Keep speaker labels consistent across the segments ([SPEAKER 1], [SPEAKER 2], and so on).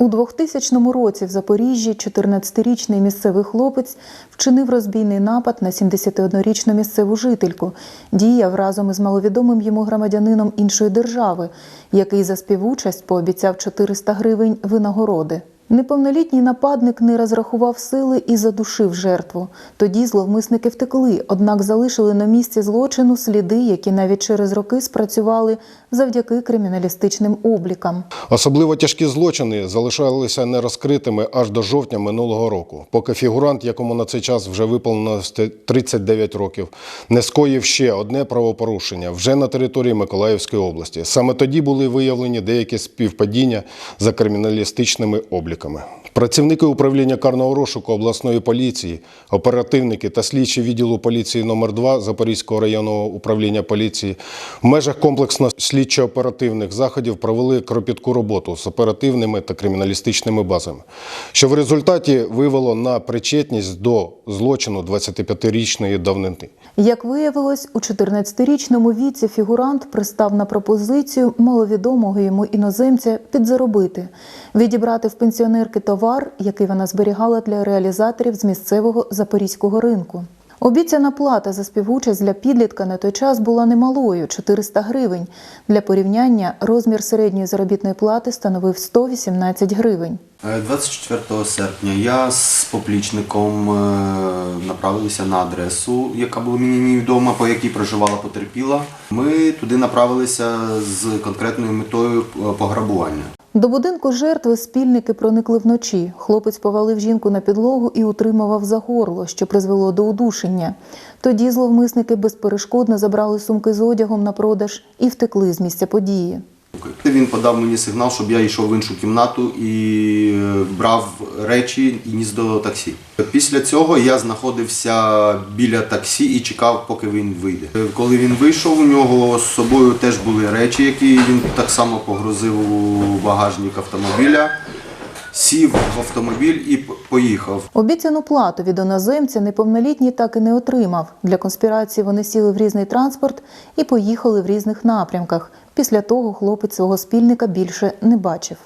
[SPEAKER 1] У 2000 році в Запоріжжі 14-річний місцевий хлопець вчинив розбійний напад на 71-річну місцеву жительку. Діяв разом із маловідомим йому громадянином іншої держави, який за співучасть пообіцяв 400 гривень винагороди. Неповнолітній нападник не розрахував сили і задушив жертву. Тоді зловмисники втекли, однак залишили на місці злочину сліди, які навіть через роки спрацювали завдяки криміналістичним облікам.
[SPEAKER 2] Особливо тяжкі злочини залишалися нерозкритими аж до жовтня минулого року, поки фігурант, якому на цей час вже виповнено 39 років, не скоїв ще одне правопорушення вже на території Миколаївської області. Саме тоді були виявлені деякі співпадіння за криміналістичними обліками. 哥们。Працівники управління карного розшуку обласної поліції, оперативники та слідчі відділу поліції номер 2 Запорізького районного управління поліції в межах комплексно слідчо-оперативних заходів провели кропітку роботу з оперативними та криміналістичними базами, що в результаті вивело на причетність до злочину 25-річної давнини.
[SPEAKER 1] Як виявилось, у 14-річному віці фігурант пристав на пропозицію маловідомого йому іноземця підзаробити, відібрати в пенсіонерки товар, який вона зберігала для реалізаторів з місцевого запорізького ринку. Обіцяна плата за співучасть для підлітка на той час була немалою 400 гривень. Для порівняння розмір середньої заробітної плати становив 118 гривень.
[SPEAKER 3] Е, 24 серпня я з поплічником е, направилися на адресу, яка була мені невідома, по якій проживала потерпіла. Ми туди направилися з конкретною метою е, пограбування.
[SPEAKER 1] До будинку жертви спільники проникли вночі. Хлопець повалив жінку на підлогу і утримував за горло, що призвело до удушення. Тоді зловмисники безперешкодно забрали сумки з одягом на продаж і втекли з місця події.
[SPEAKER 3] Він подав мені сигнал, щоб я йшов в іншу кімнату і е, брав речі і ніс до таксі. Після цього я знаходився біля таксі і чекав, поки він вийде. Е, Коли він вийшов, у нього з собою теж були речі, які він так само погрузив у багажник автомобіля. Сів в автомобіль і поїхав.
[SPEAKER 1] Обіцяну плату від іноземця неповнолітній так і не отримав. Для конспірації вони сіли в різний транспорт і поїхали в різних напрямках. Після того хлопець свого спільника більше не бачив.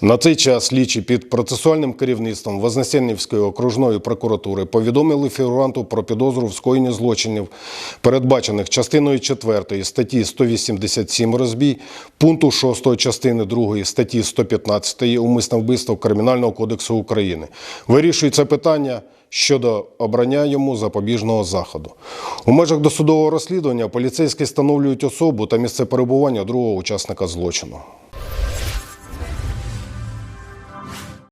[SPEAKER 2] На цей час слідчі під процесуальним керівництвом Вознесенівської окружної прокуратури повідомили фігуранту про підозру в скоєнні злочинів, передбачених частиною 4 статті 187 розбій, пункту 6 частини 2 статті 115 умисне вбивство Кримінального кодексу України. Вирішується питання щодо обрання йому запобіжного заходу. У межах досудового розслідування поліцейські встановлюють особу та місце перебування другого учасника злочину.